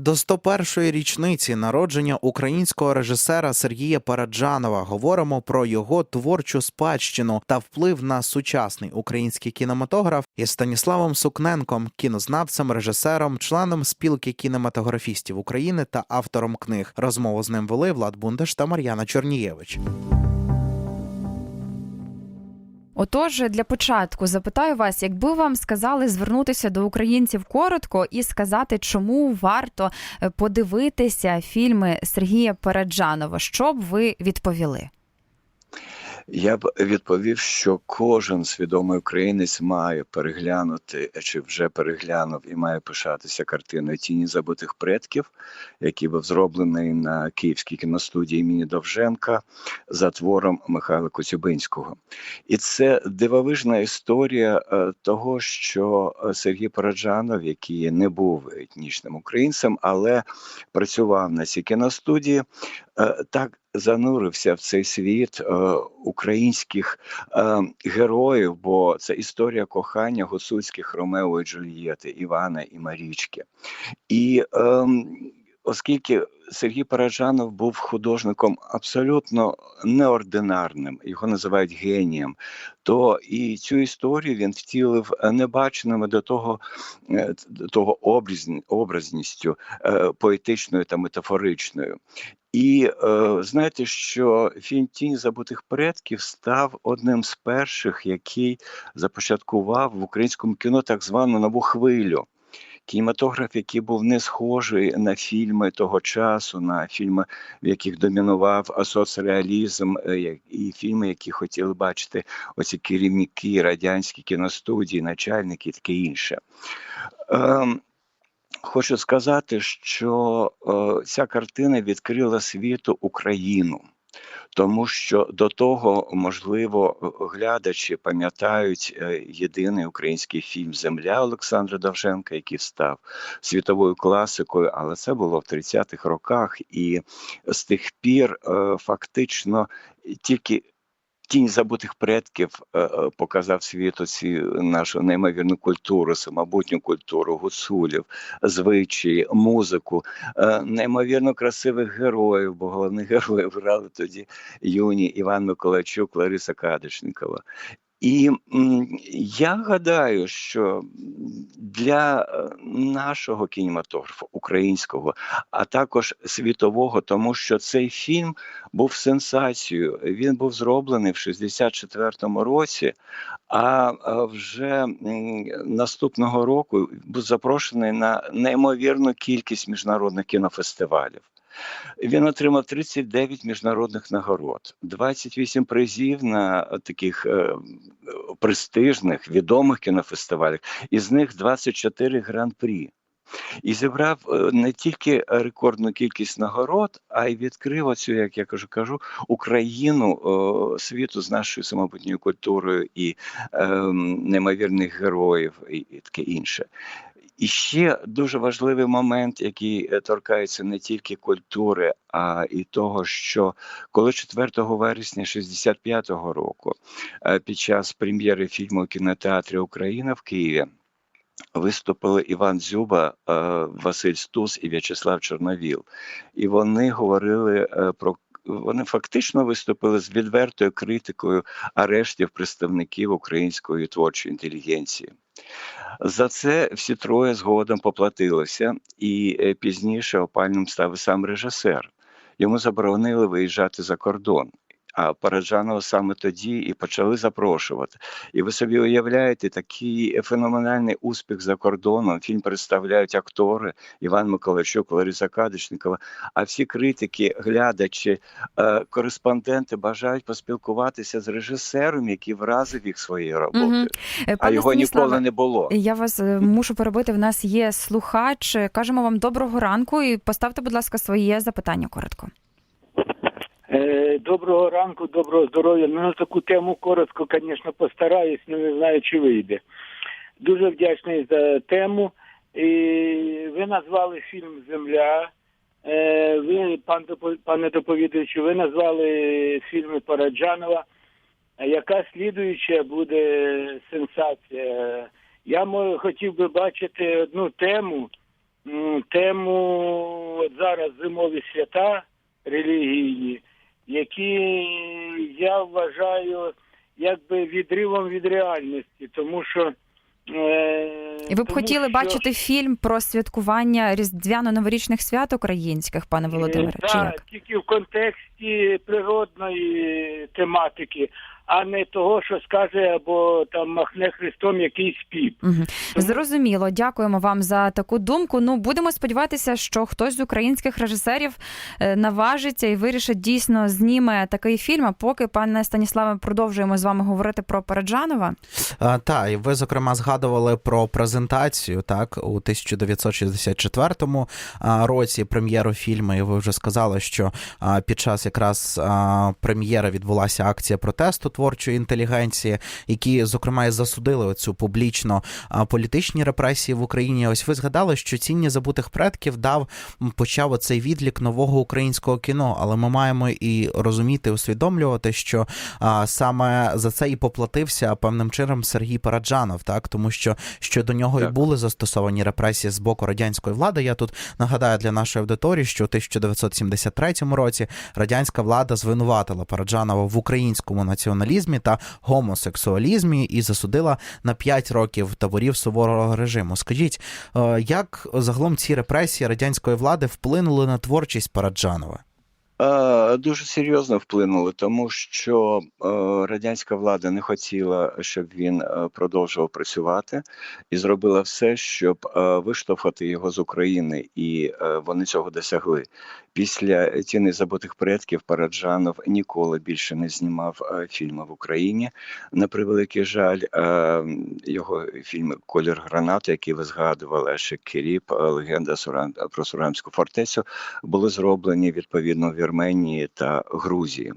До 101-ї річниці народження українського режисера Сергія Параджанова говоримо про його творчу спадщину та вплив на сучасний український кінематограф із Станіславом Сукненком, кінознавцем, режисером, членом спілки кінематографістів України та автором книг. Розмову з ним вели Влад Бундаш та Мар'яна Чорнієвич. Отож, для початку запитаю вас, якби вам сказали звернутися до українців коротко і сказати, чому варто е, подивитися фільми Сергія Параджанова, що б ви відповіли? Я б відповів, що кожен свідомий українець має переглянути чи вже переглянув і має пишатися картиною тіні забутих предків, який був зроблений на Київській кіностудії імені Довженка за твором Михайла Коцюбинського. І це дивовижна історія е, того, що е, Сергій Параджанов, який не був етнічним українцем, але працював на цій кіностудії, е, так занурився в цей світ е, українських е, героїв, бо це історія кохання гуцульських Ромео і Джульєти, Івана і Марічки. І е, оскільки Сергій Параджанов був художником абсолютно неординарним, його називають генієм, то і цю історію він втілив небаченими до того, е, того образні, образністю е, поетичною та метафоричною. І е, знаєте, що фільм Тінь забутих предків став одним з перших, який започаткував в українському кіно так звану нову хвилю. Кінематограф, який був не схожий на фільми того часу, на фільми, в яких домінував соцреалізм, е, і фільми, які хотіли бачити оці керівники радянські кіностудії, начальники і таке інше. Ем, Хочу сказати, що е, ця картина відкрила світу Україну, тому що до того, можливо, глядачі пам'ятають е, єдиний український фільм Земля Олександра Довженка, який став світовою класикою, але це було в 30-х роках, і з тих пір е, фактично тільки Тінь забутих предків е, е, показав світу ці нашу неймовірну культуру, самобутню культуру, гуцулів, звичаї, музику, е, неймовірно красивих героїв, бо головних героїв грали тоді юні Іван Миколайчук, Лариса Кадишникова. І я гадаю, що для нашого кінематографу українського, а також світового, тому що цей фільм був сенсацією. Він був зроблений в 64-му році, а вже наступного року був запрошений на неймовірну кількість міжнародних кінофестивалів. Він отримав 39 міжнародних нагород, 28 призів на таких е, престижних відомих кінофестивалях, із них 24 гран-прі. І зібрав е, не тільки рекордну кількість нагород, а й відкрив оцю, як я кажу, кажу, Україну о, світу з нашою самобутньою культурою і е, неймовірних героїв, і, і таке інше. І ще дуже важливий момент, який торкається не тільки культури, а і того, що коли 4 вересня 65-го року, під час прем'єри фільму кінотеатрі Україна в Києві. Виступили Іван Дзюба, Василь Стус і В'ячеслав Чорновіл, і вони говорили про вони фактично виступили з відвертою критикою арештів представників української творчої інтелігенції. За це всі троє згодом поплатилися, і е, пізніше опальним став сам режисер. Йому заборонили виїжджати за кордон. А Параджанова саме тоді і почали запрошувати. І ви собі уявляєте такий феноменальний успіх за кордоном. Фільм представляють актори Іван Миколайчук, Лариса Кадичникова. А всі критики, глядачі, е, кореспонденти бажають поспілкуватися з режисером, який вразив їх своєю роботою. Угу. А його Станіславе, ніколи не було. Я вас е, мушу перебити. В нас є слухач. Кажемо вам доброго ранку і поставте, будь ласка, своє запитання коротко. Е, доброго ранку, доброго здоров'я. Ну, на таку тему коротко, звісно, постараюсь, але не знаю, чи вийде. Дуже вдячний за тему. І ви назвали фільм Земля. Е, ви, пан пане доповідачу, ви назвали фільми Параджанова. Яка слідуюча буде сенсація? Я хотів би бачити одну тему тему от зараз зимові свята релігійні, які я вважаю якби відривом від реальності, тому що е, І ви б тому хотіли що- бачити фільм про святкування різдвяно-новорічних свят українських, пане Володимире? Так, Чи да, як? тільки в контексті природної тематики, а не того, що скаже або там махне хрестом якийсь піп. Угу. Зрозуміло, дякуємо вам за таку думку. Ну будемо сподіватися, що хтось з українських режисерів е, наважиться і вирішить дійсно зніме такий фільм. А поки пане Станіславе, продовжуємо з вами говорити про Параджанова. А, та, і ви, зокрема, згадували про презентацію так у 1964 а, році прем'єру фільму. І ви вже сказали, що під час якраз прем'єри відбулася акція протесту творчої інтелігенції, які, зокрема, і засудили цю публічно політичні репресії в Україні. Ось ви згадали, що цінні забутих предків дав почав оцей відлік нового українського кіно, але ми маємо і розуміти, усвідомлювати, що саме за це і поплатився певним чином Сергій Параджанов, так тому що що до нього і були застосовані репресії з боку радянської влади. Я тут нагадаю для нашої аудиторії, що у 1973 році радянська влада звинуватила Параджанова в українському націоналізмі та гомосексуалізмі і засудила на 5 років таборів суворого режиму. Скажіть, е, як загалом ці репресії радянської влади вплинули на творчість Параджанова? Е, Дуже серйозно вплинули, тому що е, радянська влада не хотіла, щоб він продовжував працювати, і зробила все, щоб виштовхати його з України, і вони цього досягли. Після тіни забутих предків Параджанов ніколи більше не знімав е, фільми в Україні. На превеликий жаль, е, його фільми Колір гранати, які ви згадували, Ешек Кіріп, е, легенда про Сурамську фортецю, були зроблені відповідно в Вірменії та Грузії.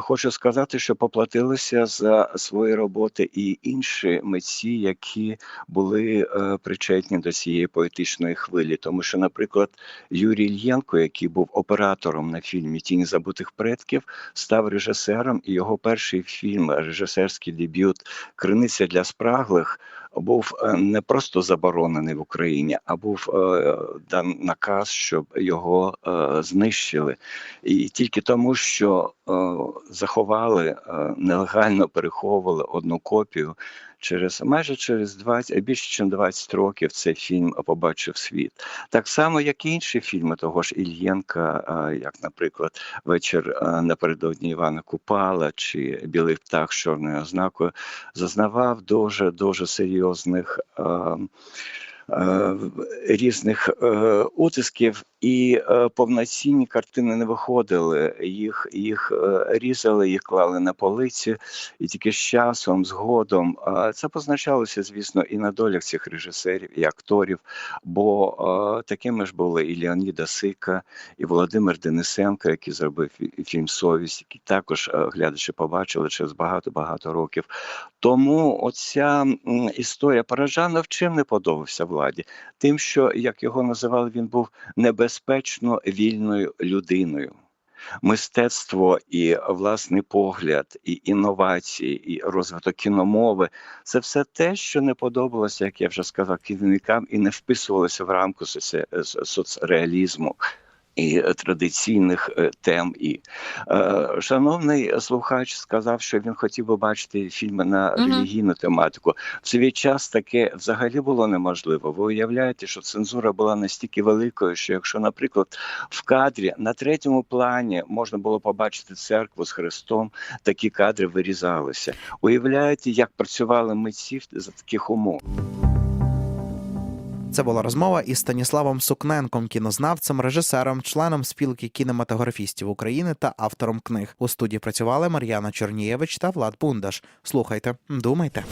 Хочу сказати, що поплатилися за свої роботи і інші митці, які були причетні до цієї поетичної хвилі. Тому що, наприклад, Юрій Ільєнко, який був оператором на фільмі Тіні забутих предків, став режисером, і його перший фільм, режисерський дебют Криниця для спраглих. Був е, не просто заборонений в Україні, а був е, дан наказ, щоб його е, знищили. І тільки тому, що заховали, нелегально переховували одну копію. Через майже через 20, більше ніж 20 років цей фільм побачив світ. Так само, як і інші фільми того ж Ільєнка, як, наприклад, вечір напередодні Івана Купала чи Білий птах з чорною ознакою, зазнавав дуже дуже серйозних. е, е, Різних е, утисків і е, повноцінні картини не виходили. Їх їх е, різали, їх клали на полиці, і тільки з часом, згодом, е, це позначалося, звісно, і на долях цих режисерів і акторів. Бо такими ж були і Леоніда Сика, і Володимир Денисенко, який зробив фільм Совість, який також глядачі побачили через багато-багато років. Тому оця історія Паражанов чим не подобався владі? Тим, що як його називали, він був небезпечно вільною людиною. Мистецтво і власний погляд, і інновації, і розвиток кіномови це все те, що не подобалося, як я вже сказав, керівникам і не вписувалося в рамку соці- соцреалізму. І традиційних е, тем. І е, шановний слухач сказав, що він хотів би бачити фільми на релігійну тематику. В свій час таке взагалі було неможливо. Ви уявляєте, що цензура була настільки великою, що якщо, наприклад, в кадрі на третьому плані можна було побачити церкву з Христом, такі кадри вирізалися. Уявляєте, як працювали митці за таких умов? Це була розмова із Станіславом Сукненком, кінознавцем, режисером, членом спілки кінематографістів України та автором книг. У студії працювали Мар'яна Чернієвич та Влад Бундаш. Слухайте, думайте.